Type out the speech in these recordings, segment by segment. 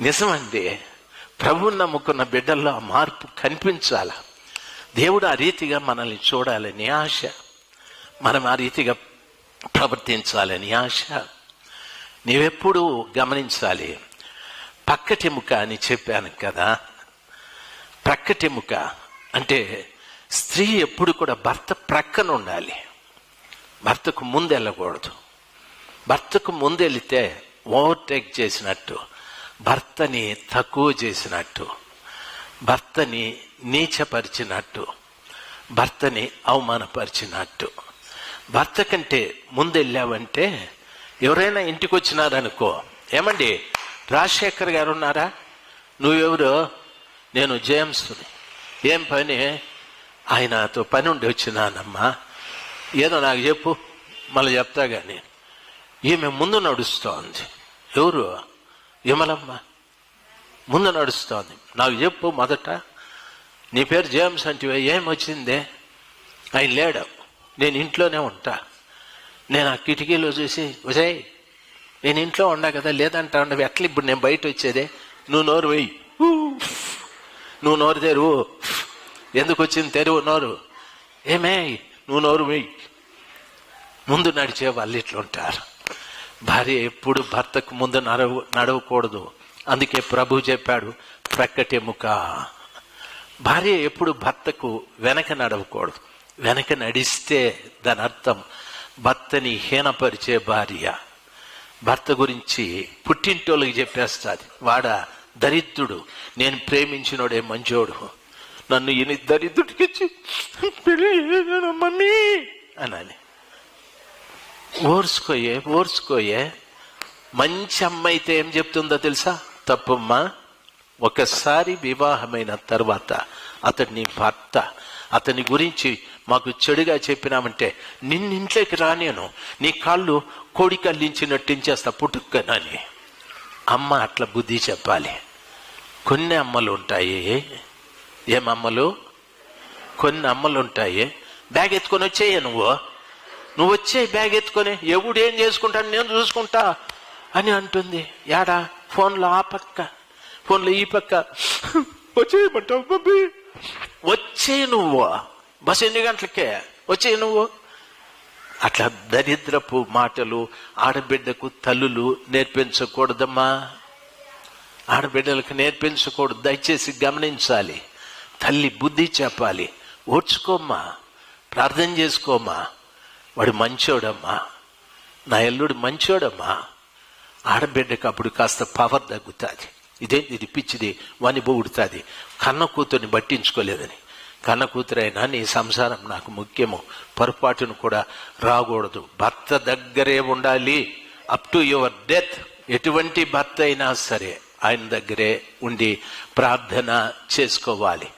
నిజమండి ప్రభువు నమ్ముకున్న బిడ్డల్లో ఆ మార్పు కనిపించాల? దేవుడు ఆ రీతిగా మనల్ని చూడాలని ఆశ. మనం ఆ రీతిగా ప్రవర్తించాలని ఆశ. నీవెప్పుడు గమనించాలి పక్కటెముక అని చెప్పాను కదా. ప్రక్కటెముక అంటే స్త్రీ ఎప్పుడు కూడా భర్త ప్రక్కన ఉండాలి. భర్తకు ముందు వెళ్ళకూడదు. భర్తకు ముందు వెళితే ఓవర్టేక్ చేసినట్టు. భర్తని తక్కువ చేసినట్టు భర్తని నీచపరిచినట్టు భర్తని అవమానపరిచినట్టు. భర్త కంటే ముందు వెళ్ళావంటే ఎవరైనా ఇంటికి వచ్చినారనుకో ఏమండి? రాజశేఖర్ గారు ఉన్నారా? నువ్వెవరు? నేను జేమ్స్ని. ఏం పని? ఆయనతో పని ఉండి వచ్చినానమ్మా. ఏదో నాకు చెప్పు మళ్ళీ చెప్తా కానీ ఈమె ముందు నడుస్తోంది. ఎవరు? విమలమ్మ ముందు నడుస్తోంది. నాకు చెప్పు మొదట. నీ పేరు జేమ్స్ అంటే ఏమొచ్చిందే ఆయన లేడు. నేను ఇంట్లోనే ఉంటా. నేను ఆ కిటికీలో చూసి విజయ్ నేను ఇంట్లో ఉన్నా కదా లేదంటా ఉండవు ఎట్లా ఇప్పుడు నేను బయట వచ్చేదే? నువ్వు నోరు వెయ్యి నువ్వు నోరు తెరువు. ఎందుకు వచ్చింది తెరువు నోరు? ఏమే నువ్వు నోరు వెయ్యి ముందు నడిచే వాళ్ళు ఇట్లుంటారు. భార్య ఎప్పుడు భర్తకు ముందు నడవ నడవకూడదు. అందుకే ప్రభు చెప్పాడు ప్రక్కటెముక భార్య ఎప్పుడు భర్తకు వెనక నడవకూడదు. వెనక నడిస్తే దాని అర్థం భర్తని హీనపరిచే భార్య. భర్త గురించి పుట్టింటోళ్ళకి చెప్పేస్తుంది వాడ దరిద్రుడు నేను ప్రేమించినోడే మంచోడు. నన్ను ఈయన దరిద్రుడికి మమ్మీ అనాలి. ఓర్చుకోయే ఓర్చుకోయే మంచి అమ్మ అయితే ఏం చెప్తుందో తెలుసా? తప్పమ్మా ఒకసారి వివాహమైన తర్వాత అతడు నీ భర్త అతని గురించి మాకు చెడుగా చెప్పినామంటే నిన్నింట్లోకి రానేను నీ కాళ్ళు కోడి కల్లించినట్టించేస్తా పుట్టుక్కనని. అమ్మ అట్లా బుద్ధి చెప్పాలి. కొన్ని అమ్మలు ఉంటాయి. ఏమమ్మలు కొన్ని అమ్మలు ఉంటాయి. బ్యాగ్ ఎత్తుకొని వచ్చేయ నువ్వు. నువ్వు వచ్చే బ్యాగ్ ఎత్తుకొని ఎవడు ఏం చేసుకుంటాను నేను చూసుకుంటా అని అంటుంది. యాడా? ఫోన్లో ఆ పక్క. ఫోన్లో ఈ పక్క. వచ్చేయమంటావు వచ్చే నువ్వు. బస్ ఎన్ని గంటలకే? వచ్చే నువ్వు. అట్లా దరిద్రపు మాటలు ఆడబిడ్డకు తల్లులు నేర్పించకూడదమ్మా. ఆడబిడ్డలకు నేర్పించకూడదు. దయచేసి గమనించాలి. తల్లి బుద్ధి చెప్పాలి. ఓర్చుకోమ్మా. ప్రార్థన చేసుకోమ్మా. వాడు మంచోడమ్మా. నా ఎల్లుడు మంచోడమ్మా. ఆడబిడ్డకి అప్పుడు కాస్త పవర్ తగ్గుతుంది. ఇదేంటి ఇది పిచ్చిది వాని బొగుడుతుంది. కన్న కూతుర్ని పట్టించుకోలేదని. కన్న కూతురైనా నీ సంసారం నాకు ముఖ్యము. పొరపాటును కూడా రాకూడదు. భర్త దగ్గరే ఉండాలి. అప్ టు యువర్ డెత్ ఎటువంటి భర్త అయినా సరే ఆయన దగ్గరే ఉండి ప్రార్థన చేసుకోవాలి.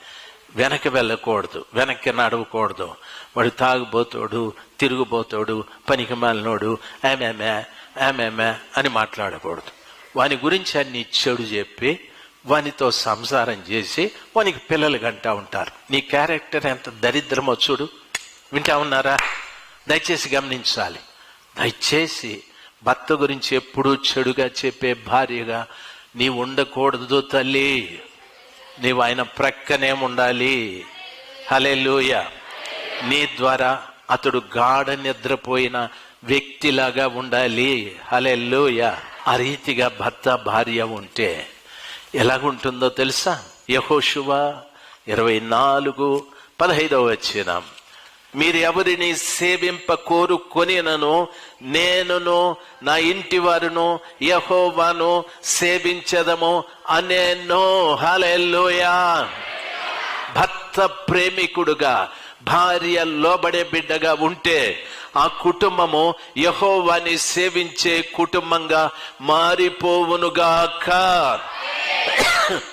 వెనక్కి వెళ్ళకూడదు వెనక్కి నడవకూడదు. వాడు తాగుబోతాడు తిరుగుబోతాడు పనికి మాలినోడు ఏమేమే ఏమేమే అని మాట్లాడకూడదు. వాని గురించి అన్ని చెడు చెప్పి వానితో సంసారం చేసి వానికి పిల్లలు గంటా ఉంటారు. నీ క్యారెక్టర్ ఎంత దరిద్రమో చూడు. వింటా ఉన్నారా? దయచేసి గమనించాలి. దయచేసి భర్త గురించి ఎప్పుడూ చెడుగా చెప్పే భార్యగా నీ ఉండకూడదు తల్లి. నీవు ఆయన ప్రక్కనే ఉండాలి. హలే లూయ నీ ద్వారా అతడు గాఢ నిద్రపోయిన వ్యక్తిలాగా ఉండాలి. హలెలూయ ఆ రీతిగా భర్త భార్య ఉంటే ఎలాగుంటుందో తెలుసా? యహోశువ ఇరవై నాలుగు పదహైదవ వచ్చినాం మీరెవరిని సేవింప కోరుకొనినను నేనును నా ఇంటి వారును యహోవాను సేవించదము అనేనో హలెల్లోయా. భర్త ప్రేమికుడుగా భార్య లోబడే బిడ్డగా ఉంటే ఆ కుటుంబము యహోవాని సేవించే కుటుంబంగా మారిపోవునుగాక.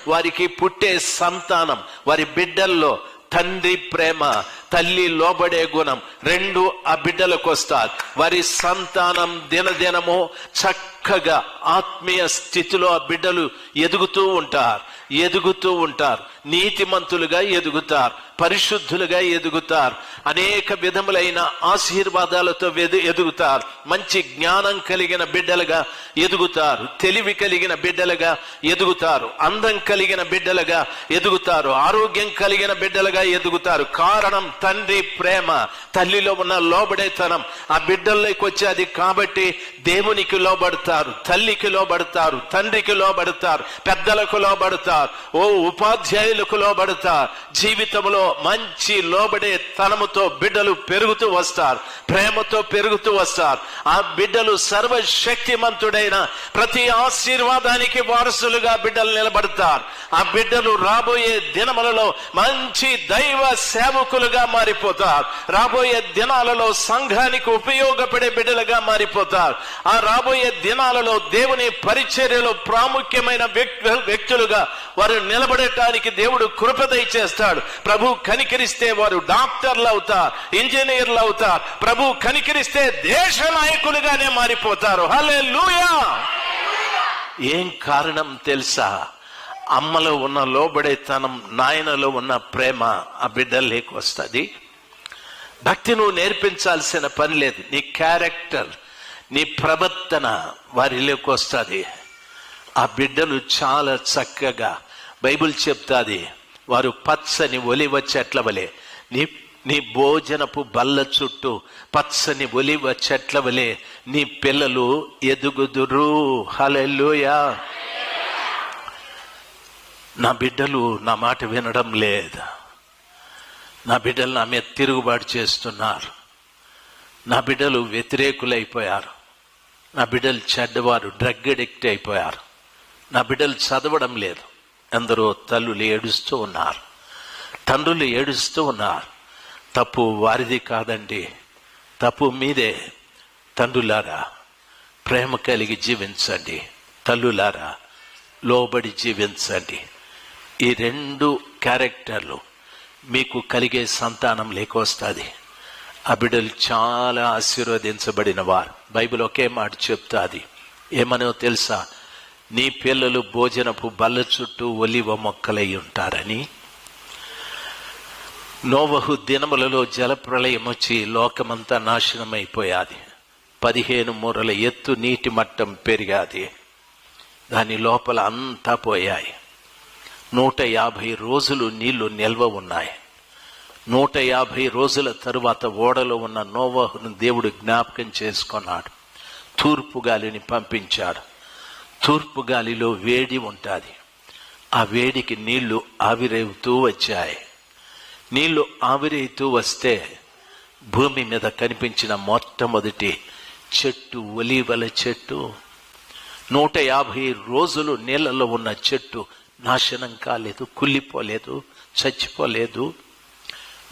వారికి పుట్టే సంతానం వారి బిడ్డల్లో తండ్రి ప్రేమ తల్లి లోబడే గుణం రెండు ఆ బిడ్డలకు వస్తారు వారి సంతానం దినదినము చక్కగా ఆత్మీయ స్థితిలో ఆ బిడ్డలు ఎదుగుతూ ఉంటారు. ఎదుగుతూ ఉంటారు. నీతిమంతులుగా ఎదుగుతారు. పరిశుద్ధులుగా ఎదుగుతారు. అనేక విధములైన ఆశీర్వాదాలతో ఎదుగుతారు. మంచి జ్ఞానం కలిగిన బిడ్డలుగా ఎదుగుతారు. తెలివి కలిగిన బిడ్డలుగా ఎదుగుతారు. అందం కలిగిన బిడ్డలుగా ఎదుగుతారు. ఆరోగ్యం కలిగిన బిడ్డలుగా ఎదుగుతారు. కారణం తండ్రి ప్రేమ. తల్లిలో ఉన్న లోబడేతనం. ఆ బిడ్డల్లోకి వచ్చేది కాబట్టి దేవునికి లోబడతారు. తల్లికి లోబడతారు. తండ్రికి లోబడతారు. పెద్దలకు లోబడతారు. ఓ ఉపాధ్యాయులకు లోబడతారు. జీవితంలో మంచి లోబడే తనముతో బిడ్డలు పెరుగుతూ వస్తారు ప్రేమతో పెరుగుతూ వస్తారు. ఆ బిడ్డలు సర్వశక్తిమంతుడైన ప్రతి ఆశీర్వాదానికి వారసులుగా బిడ్డలు నిలబడతారు. ఆ బిడ్డలు రాబోయే దినములలో మంచి దైవ సేవకులుగా మారిపోతారు. రాబోయే దినాలలో సంఘానికి ఉపయోగపడే బిడ్డలుగా మారిపోతారు. ఆ రాబోయే దినాలలో దేవుని పరిచర్యలో ప్రాముఖ్యమైన వ్యక్తులుగా వారు నిలబడటానికి దేవుడు కృపదయ చేస్తాడు ప్రభు కనికరిస్తే వారు డాక్టర్లు అవుతారు ఇంజనీర్లు అవుతారు. ప్రభు కనికరిస్తే దేశ నాయకులుగానే మారిపోతారు. హలే ఏం కారణం తెలుసా? అమ్మలో ఉన్న లోబడేతనం నాయనలో ఉన్న ప్రేమ ఆ బిడ్డ వస్తుంది. భక్తి నువ్వు నేర్పించాల్సిన పని లేదు. నీ క్యారెక్టర్ నీ ప్రవర్తన వారిలోకి వస్తుంది. ఆ బిడ్డను చాలా చక్కగా బైబిల్ చెప్తాది. వారు పచ్చని ఒలివ చెట్ల వలె నీ నీ భోజనపు బల్ల చుట్టూ పచ్చని ఒలివ చెట్ల వలె నీ పిల్లలు ఎదుగుదురు. హలెల్లుయా. నా బిడ్డలు నా మాట వినడం లేదు. నా బిడ్డలు నా మీద తిరుగుబాటు చేస్తున్నారు. నా బిడ్డలు వ్యతిరేకులైపోయారు. నా బిడ్డలు చెడ్డవారు డ్రగ్ అడిక్ట్ అయిపోయారు. నా బిడ్డలు చదవడం లేదు. ఎందరో తల్లులు ఏడుస్తూ ఉన్నారు. తండ్రులు ఏడుస్తూ ఉన్నారు. తప్పు వారిది కాదండి. తప్పు మీదే. తండ్రులారా ప్రేమ కలిగి జీవించండి. తల్లులారా లోబడి జీవించండి. ఈ రెండు క్యారెక్టర్లు మీకు కలిగే సంతానం లేకొస్తుంది ఆ బిడ్డలు చాలా ఆశీర్వదించబడిన వారు. బైబిల్ ఒకే మాట చెప్తాది. ఏమనో తెలుసా? నీ పిల్లలు భోజనపు బల్ల చుట్టూ ఒలివ మొక్కలై ఉంటారని. నోవహు దినములలో జలప్రళయం వచ్చి లోకమంతా నాశనమైపోయాది. పదిహేను మూరల ఎత్తు నీటి మట్టం పెరిగాది. దాని లోపల అంతా పోయాయి. నూట యాభై రోజులు నీళ్ళు నిల్వ ఉన్నాయి. నూట యాభై రోజుల తరువాత ఓడలో ఉన్న నోవహును దేవుడు జ్ఞాపకం చేసుకున్నాడు. తూర్పు గాలిని పంపించాడు. తూర్పు గాలిలో వేడి ఉంటుంది. ఆ వేడికి నీళ్ళు ఆవిరేవుతూ వచ్చాయి. నీళ్ళు ఆవిరేతూ వస్తే భూమి మీద కనిపించిన మొట్టమొదటి చెట్టు ఒలీవల చెట్టు. నూట యాభై రోజులు నీళ్ళలో ఉన్న చెట్టు నాశనం కాలేదు కుళ్ళిపోలేదు చచ్చిపోలేదు.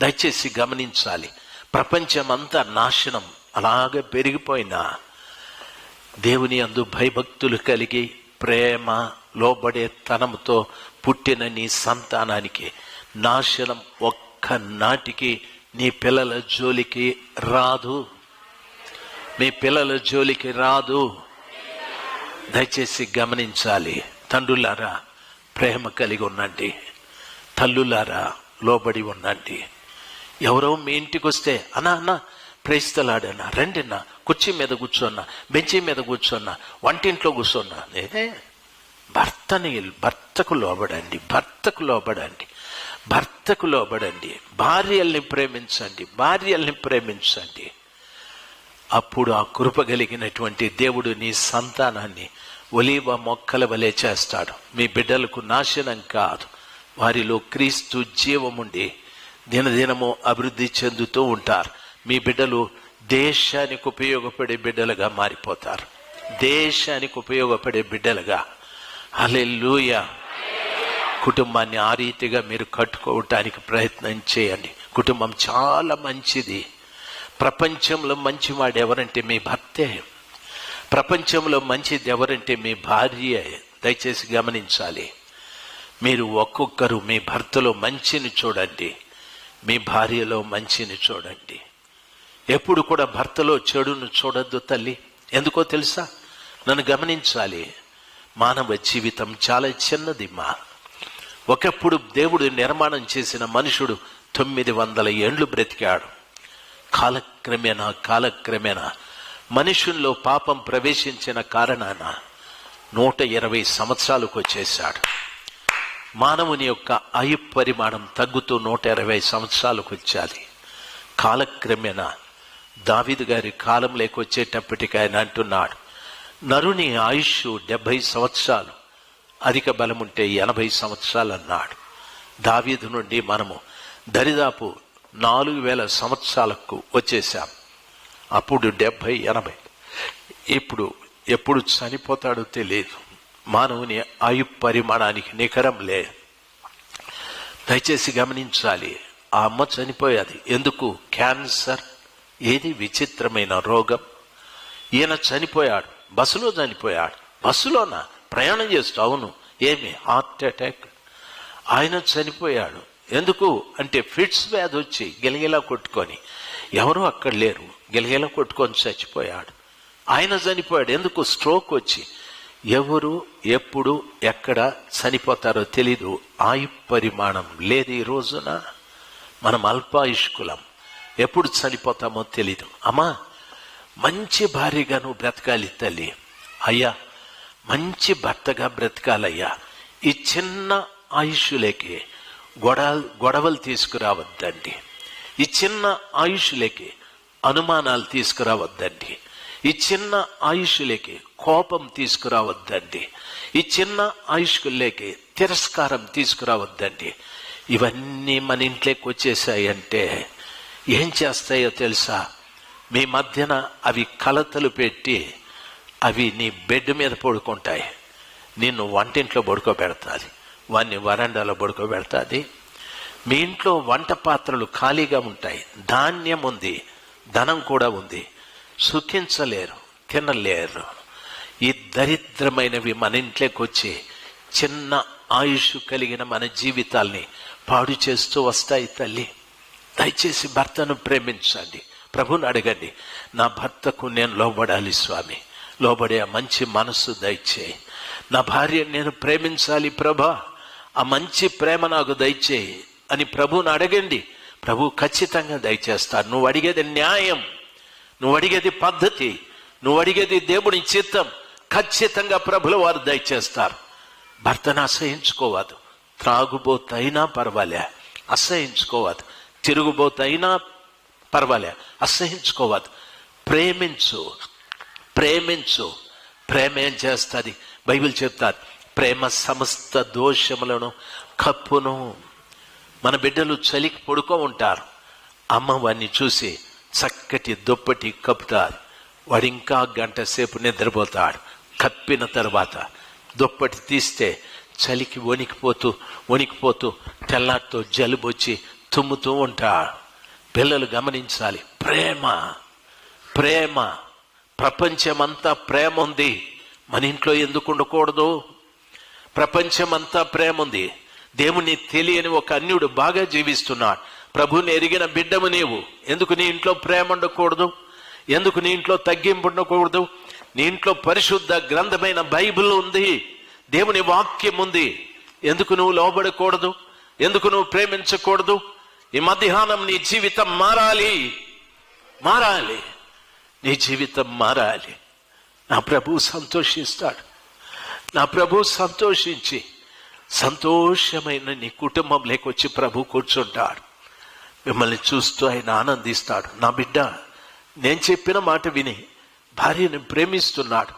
దయచేసి గమనించాలి. ప్రపంచమంతా నాశనం అలాగే పెరిగిపోయినా దేవుని అందు భయభక్తులు కలిగి ప్రేమ లోబడే తనంతో పుట్టిన నీ సంతానానికి నాశనం ఒక్క నాటికి నీ పిల్లల జోలికి రాదు. మీ పిల్లల జోలికి రాదు. దయచేసి గమనించాలి. తండ్రులారా ప్రేమ కలిగి ఉండండి. తల్లులారా లోబడి ఉండండి. ఎవరో మీ ఇంటికి వస్తే అన్నా అన్న ప్రేస్తలాడన్నా రండిన్నా కుర్చీ మీద కూర్చోన్నా బెంచి మీద కూర్చోన్నా వంటింట్లో కూర్చోన్నా. నేనే భర్తని భర్తకు లోబడండి భర్తకు లోబడండి భర్తకు లోబడండి భార్యల్ని ప్రేమించండి భార్యల్ని ప్రేమించండి. అప్పుడు ఆ కృప కలిగినటువంటి దేవుడు నీ సంతానాన్ని ఒలీవ మొక్కల వలె చేస్తాడు. మీ బిడ్డలకు నాశనం కాదు. వారిలో క్రీస్తు జీవముండి దినదినము అభివృద్ధి చెందుతూ ఉంటారు. మీ బిడ్డలు దేశానికి ఉపయోగపడే బిడ్డలుగా మారిపోతారు. దేశానికి ఉపయోగపడే బిడ్డలుగా. అలెలుయ కుటుంబాన్ని ఆ రీతిగా మీరు కట్టుకోవటానికి ప్రయత్నం చేయండి. కుటుంబం చాలా మంచిది. ప్రపంచంలో మంచివాడు ఎవరంటే మీ భర్తే. ప్రపంచంలో మంచిది ఎవరంటే మీ భార్య. దయచేసి గమనించాలి. మీరు ఒక్కొక్కరు మీ భర్తలో మంచిని చూడండి. మీ భార్యలో మంచిని చూడండి. ఎప్పుడు కూడా భర్తలో చెడును చూడొద్దు తల్లి. ఎందుకో తెలుసా? నన్ను గమనించాలి. మానవ జీవితం చాలా చిన్నది మా. ఒకప్పుడు దేవుడు నిర్మాణం చేసిన మనుషుడు తొమ్మిది వందల ఏండ్లు బ్రతికాడు. కాలక్రమేణా కాలక్రమేణా మనుషుల్లో పాపం ప్రవేశించిన కారణాన నూట ఇరవై సంవత్సరాలకు వచ్చేశాడు. మానవుని యొక్క ఆయు పరిమాణం తగ్గుతూ నూట ఇరవై సంవత్సరాలకు వచ్చాలి కాలక్రమేణా దావిదు గారి కాలం లేకొచ్చేటప్పటికి ఆయన అంటున్నాడు నరుని ఆయుష్ డెబ్బై సంవత్సరాలు అధిక బలముంటే ఎనభై సంవత్సరాలు అన్నాడు. దావీదు నుండి మనము దరిదాపు నాలుగు వేల సంవత్సరాలకు వచ్చేసాం అప్పుడు డెబ్బై ఎనభై. ఇప్పుడు ఎప్పుడు చనిపోతాడో తెలియదు. మానవుని ఆయు పరిమాణానికి నికరం లే. దయచేసి గమనించాలి ఆ అమ్మ చనిపోయేది. ఎందుకు? క్యాన్సర్. ఏది విచిత్రమైన రోగం? ఈయన చనిపోయాడు బస్సులో చనిపోయాడు. బస్సులోన ప్రయాణం చేస్తూ అవును ఏమి? Heart attack. ఆయన చనిపోయాడు. ఎందుకు? అంటే ఫిట్స్ వ్యాధి వచ్చి గిలగిలా కొట్టుకొని. ఎవరు అక్కడ లేరు. గిలగిలా కొట్టుకొని చచ్చిపోయాడు. ఆయన చనిపోయాడు. ఎందుకు? స్ట్రోక్ వచ్చి. ఎవరు ఎప్పుడు ఎక్కడ చనిపోతారో తెలీదు. ఆయు పరిమాణం లేదు ఈ రోజున. మనం అల్పాయుష్కులం. ఎప్పుడు చనిపోతామో తెలీదు. అమ్మా మంచి భార్యగా నువ్వు బ్రతకాలి తల్లి. అయ్యా మంచి భర్తగా బ్రతకాలయ్యా. ఈ చిన్న ఆయుష్లేకి గొడవ గొడవలు తీసుకురావద్దండి. ఈ చిన్న ఆయుష్లేకి అనుమానాలు తీసుకురావద్దండి. ఈ చిన్న ఆయుష్యులేకి కోపం తీసుకురావద్దండి. ఈ చిన్న ఆయుష్కుల్లోకి తిరస్కారం తీసుకురావద్దండి. ఇవన్నీ మన ఇంట్లోకి వచ్చేసాయంటే ఏం చేస్తాయో తెలుసా? మీ మధ్యన అవి కలతలు పెట్టి అవి నీ బెడ్ మీద పడుకుంటాయి. నిన్ను వంటింట్లో పడుకోబెడతాది. వాన్ని వరండాలో పడుకోబెడతాది. మీ ఇంట్లో వంట పాత్రలు ఖాళీగా ఉంటాయి. ధాన్యం ఉంది. ధనం కూడా ఉంది. సుఖించలేరు. తినలేరు. ఈ దరిద్రమైనవి మన ఇంట్లోకి వచ్చి చిన్న ఆయుష్ కలిగిన మన జీవితాల్ని పాడు చేస్తూ వస్తాయి తల్లి. దయచేసి భర్తను ప్రేమించండి. ప్రభుని అడగండి నా భర్తకు నేను లోబడాలి స్వామి. లోబడే ఆ మంచి మనస్సు దయచేయి నా భార్య నేను ప్రేమించాలి ప్రభా. ఆ మంచి ప్రేమ నాకు దయచేయి అని ప్రభుని అడగండి. ప్రభు ఖచ్చితంగా దయచేస్తాడు. నువ్వు అడిగేది న్యాయం నువ్వు అడిగేది పద్ధతి నువ్వు అడిగేది దేవుని చిత్తం ఖచ్చితంగా ప్రభుల వారు దయచేస్తారు. భర్తను అసహించుకోవద్దు. త్రాగుబోతైనా పర్వాలే అసహించుకోవద్దు. తిరుగుబోతైనా పర్వాలే. అసహించుకోవద్దు. ప్రేమించు. ప్రేమించు. ప్రేమ ఏం చేస్తుంది? బైబిల్ చెప్తారు ప్రేమ సమస్త దోషములను కప్పును. మన బిడ్డలు చలికి పడుకో ఉంటారు. అమ్మ వాడిని చూసి చక్కటి దుప్పటి కప్పుతారు. వాడు ఇంకా గంట సేపు నిద్రపోతాడు. కప్పిన తర్వాత దుప్పటి తీస్తే చలికి వణికిపోతూ వణికిపోతూ తెల్లారితో జలుబు వచ్చి తుమ్ముతూ ఉంటాడు. పిల్లలు గమనించాలి. ప్రేమ ప్రేమ. ప్రపంచమంతా ప్రేమ ఉంది. మన ఇంట్లో ఎందుకు ఉండకూడదు? ప్రపంచమంతా ప్రేమ ఉంది. దేవుని తెలియని ఒక అన్యుడు బాగా జీవిస్తున్నాడు. ప్రభుని ఎరిగిన బిడ్డము నీవు. ఎందుకు నీ ఇంట్లో ప్రేమ ఉండకూడదు? ఎందుకు నీ ఇంట్లో తగ్గింపు ఉండకూడదు? నీ ఇంట్లో పరిశుద్ధ గ్రంథమైన బైబిల్ ఉంది. దేవుని వాక్యం ఉంది. ఎందుకు నువ్వు లోబడకూడదు? ఎందుకు నువ్వు ప్రేమించకూడదు? ఈ మధ్యాహ్నం నీ జీవితం మారాలి. మారాలి. నీ జీవితం మారాలి. నా ప్రభు సంతోషిస్తాడు. నా ప్రభు సంతోషించి సంతోషమైన నీ కుటుంబం లేకొచ్చి ప్రభు కూర్చుంటాడు. మిమ్మల్ని చూస్తూ ఆయన ఆనందిస్తాడు. నా బిడ్డ నేను చెప్పిన మాట విని భార్యను ప్రేమిస్తున్నాడు.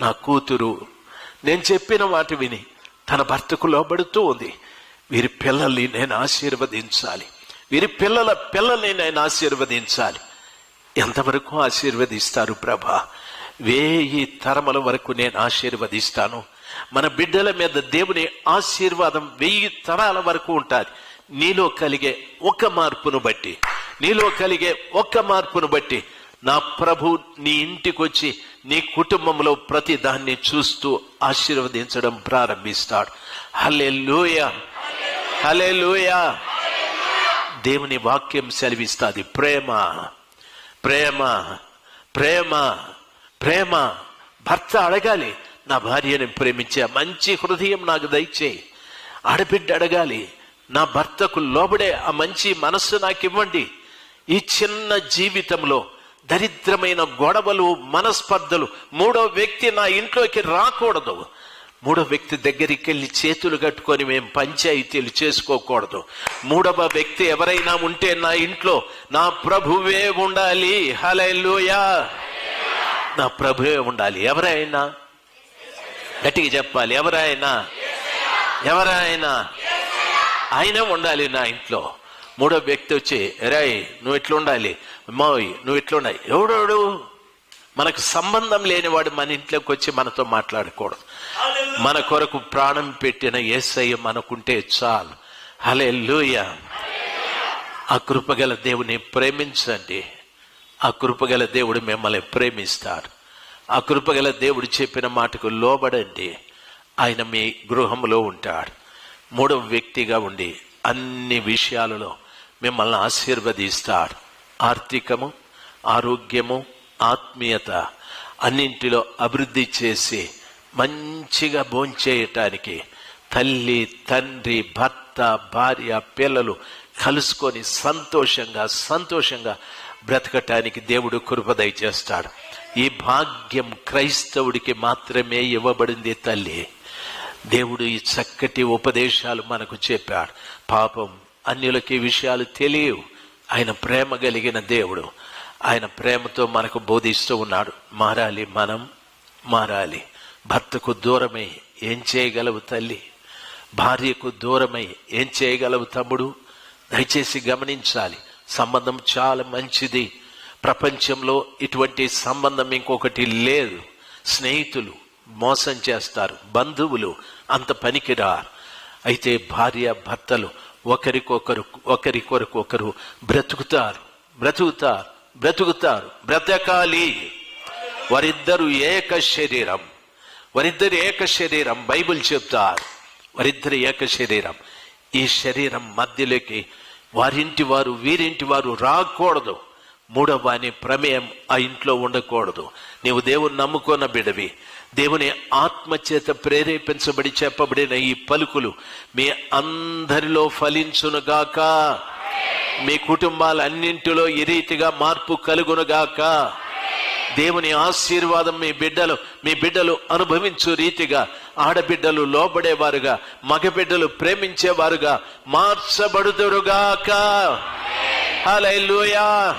నా కూతురు నేను చెప్పిన మాట విని తన భర్తకు లోబడుతూ ఉంది. వీరి పిల్లల్ని నేను ఆశీర్వదించాలి. వీరి పిల్లల పిల్లల్ని నేను ఆశీర్వదించాలి. ఎంతవరకు ఆశీర్వదిస్తారు ప్రభా? వేయి తరముల వరకు నేను ఆశీర్వదిస్తాను. మన బిడ్డల మీద దేవుని ఆశీర్వాదం వెయ్యి తరాల వరకు ఉంటుంది. నీలో కలిగే ఒక మార్పును బట్టి నీలో కలిగే ఒక మార్పును బట్టి నా ప్రభు నీ ఇంటికి వచ్చి నీ కుటుంబంలో ప్రతి దాన్ని చూస్తూ ఆశీర్వదించడం ప్రారంభిస్తాడు. హలే లూయ హలే దేవుని వాక్యం సెలవిస్తుంది. ప్రేమ ప్రేమ ప్రేమ ప్రేమ. భర్త అడగాలి నా భార్యని ప్రేమించే మంచి హృదయం నాకు దయచేయి ఆడబిడ్డ అడగాలి నా భర్తకు లోబడే ఆ మంచి మనస్సు నాకు ఇవ్వండి ఈ చిన్న జీవితంలో దరిద్రమైన గొడవలు మనస్పర్ధలు మూడో వ్యక్తి నా ఇంట్లోకి రాకూడదు. మూడో వ్యక్తి దగ్గరికి వెళ్ళి చేతులు కట్టుకొని మేము పంచాయతీలు చేసుకోకూడదు. మూడవ వ్యక్తి ఎవరైనా ఉంటే నా ఇంట్లో నా ప్రభువే ఉండాలి. హలెలుయా నా ప్రభువే ఉండాలి. ఎవరైనా? గట్టిగా చెప్పాలి. ఎవరైనా? ఎవరైనా? ఆయన ఉండాలి నా ఇంట్లో. మూడో వ్యక్తి వచ్చి రాయ్ నువ్వు ఇట్లా ఉండాలి అమ్మాయి నువ్వు ఇట్లా ఉండాలి ఎవడోడు? మనకు సంబంధం లేనివాడు మన ఇంట్లోకి వచ్చి మనతో మాట్లాడకూడదు. మన కొరకు ప్రాణం పెట్టిన ఏసయ్య మనకుంటే చాలు. హలే ఆ కృపగల దేవుని ప్రేమించండి. ఆ కృపగల దేవుడు మిమ్మల్ని ప్రేమిస్తాడు. ఆ కృపగల దేవుడు చెప్పిన మాటకు లోబడండి. ఆయన మీ గృహంలో ఉంటాడు. మూడవ వ్యక్తిగా ఉండి అన్ని విషయాలలో మిమ్మల్ని ఆశీర్వదిస్తాడు. ఆర్థికము ఆరోగ్యము ఆత్మీయత అన్నింటిలో అభివృద్ధి చేసి మంచిగా భోంచేయటానికి తల్లి తండ్రి భర్త భార్య పిల్లలు కలుసుకొని సంతోషంగా సంతోషంగా బ్రతకటానికి దేవుడు కృపదయ చేస్తాడు ఈ భాగ్యం క్రైస్తవుడికి మాత్రమే ఇవ్వబడింది తల్లి. దేవుడు ఈ చక్కటి ఉపదేశాలు మనకు చెప్పాడు. పాపం అన్యులకి విషయాలు తెలియవు. ఆయన ప్రేమ కలిగిన దేవుడు. ఆయన ప్రేమతో మనకు బోధిస్తూ ఉన్నాడు. మారాలి మనం మారాలి. భర్తకు దూరమై ఏం చేయగలవు తల్లి? భార్యకు దూరమై ఏం చేయగలవు తమ్ముడు? దయచేసి గమనించాలి. సంబంధం చాలా మంచిది. ప్రపంచంలో ఇటువంటి సంబంధం ఇంకొకటి లేదు. స్నేహితులు మోసం చేస్తారు. బంధువులు అంత పనికిరారు. అయితే భార్య భర్తలు ఒకరికొకరు ఒకరి కొరకు ఒకరు బ్రతుకుతారు. బ్రతుకుతారు. బ్రతుకుతారు. బ్రతకాలి. వారిద్దరు ఏక శరీరం. వారిద్దరు ఏక శరీరం బైబిల్ చెప్తారు. వారిద్దరు ఏక శరీరం. ఈ శరీరం మధ్యలోకి వారింటి వారు వీరింటి వారు రాకూడదు. మూడవ వాని ప్రమేయం ఆ ఇంట్లో ఉండకూడదు. నీవు దేవుని నమ్ముకున్న బిడవి. దేవుని ఆత్మచేత ప్రేరేపించబడి చెప్పబడిన ఈ పలుకులు మీ అందరిలో ఫలించునుగాక. మీ కుటుంబాలన్నింటిలో ఈ రీతిగా మార్పు కలుగునుగాక. దేవుని ఆశీర్వాదం మీ బిడ్డలు మీ బిడ్డలు అనుభవించు రీతిగా ఆడబిడ్డలు లోబడేవారుగా మగబిడ్డలు ప్రేమించేవారుగా మార్చబడుదురుగాక. హల్లెలూయా